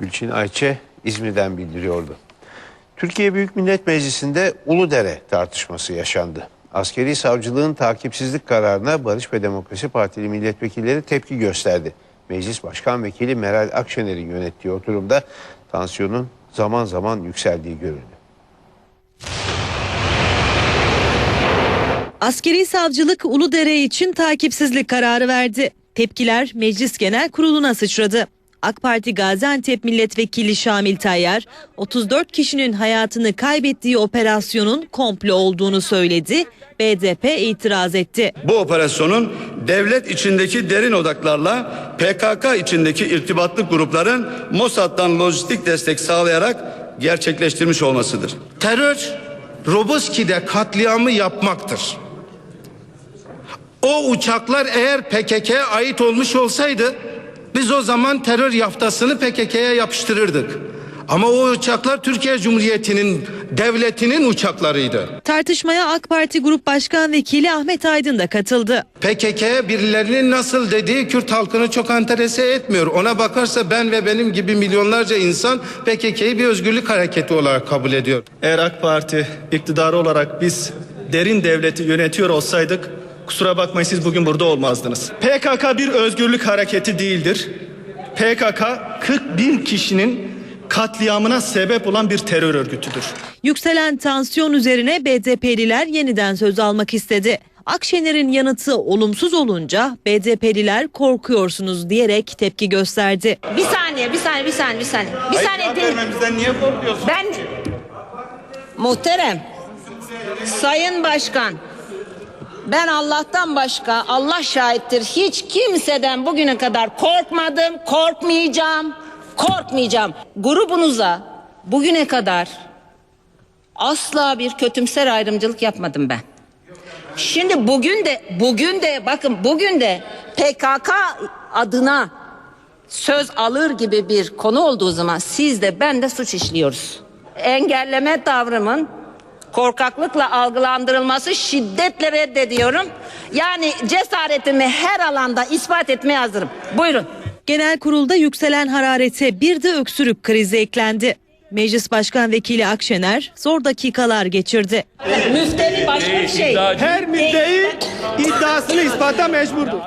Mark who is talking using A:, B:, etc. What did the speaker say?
A: Gülçin Ayçe İzmir'den bildiriyordu. Türkiye Büyük Millet Meclisi'nde Uludere tartışması yaşandı. Askeri savcılığın takipsizlik kararına Barış ve Demokrasi Partili milletvekilleri tepki gösterdi. Meclis Başkan Vekili Meral Akşener'in yönettiği oturumda tansiyonun zaman zaman yükseldiği görüldü.
B: Askeri savcılık Uludere için takipsizlik kararı verdi. Tepkiler Meclis Genel Kurulu'na sıçradı. AK Parti Gaziantep Milletvekili Şamil Tayyar, 34 kişinin hayatını kaybettiği operasyonun komplo olduğunu söyledi. BDP itiraz etti.
C: Bu operasyonun devlet içindeki derin odaklarla PKK içindeki irtibatlı grupların Mossad'dan lojistik destek sağlayarak gerçekleştirmiş olmasıdır.
D: Terör Roboski'de katliamı yapmaktır. O uçaklar eğer PKK'ya ait olmuş olsaydı biz o zaman terör yaftasını PKK'ya yapıştırırdık. Ama o uçaklar Türkiye Cumhuriyeti'nin devletinin uçaklarıydı.
B: Tartışmaya AK Parti Grup Başkan Vekili Ahmet Aydın da katıldı.
D: PKK birilerinin nasıl dediği Kürt halkını çok enterese etmiyor. Ona bakarsa ben ve benim gibi milyonlarca insan PKK'yı bir özgürlük hareketi olarak kabul ediyor.
E: Eğer AK Parti iktidarı olarak biz derin devleti yönetiyor olsaydık kusura bakmayın siz bugün burada olmazdınız. PKK bir özgürlük hareketi değildir. PKK 41 kişinin katliamına sebep olan bir terör örgütüdür.
B: Yükselen tansiyon üzerine BDP'liler yeniden söz almak istedi. Akşener'in yanıtı olumsuz olunca BDP'liler korkuyorsunuz diyerek tepki gösterdi.
F: Bir saniye, bir saniye, bir saniye, bir saniye. Bir saniye din-
E: niye korkuyorsun?
F: Ben muhterem Sayın Başkan ben Allah'tan başka Allah şahittir hiç kimseden bugüne kadar korkmadım, korkmayacağım, korkmayacağım. Grubunuza bugüne kadar asla bir kötümser ayrımcılık yapmadım ben. Şimdi bugün de bugün de bakın bugün de PKK adına söz alır gibi bir konu olduğu zaman siz de ben de suç işliyoruz. Engelleme tavrımın korkaklıkla algılandırılması şiddetle reddediyorum. Yani cesaretimi her alanda ispat etmeye hazırım. Buyurun.
B: Genel kurulda yükselen hararete bir de öksürük krizi eklendi. Meclis Başkan Vekili Akşener zor dakikalar geçirdi.
F: Müfteri başka bir şey.
E: Her müddei iddiasını ispata mecburdur.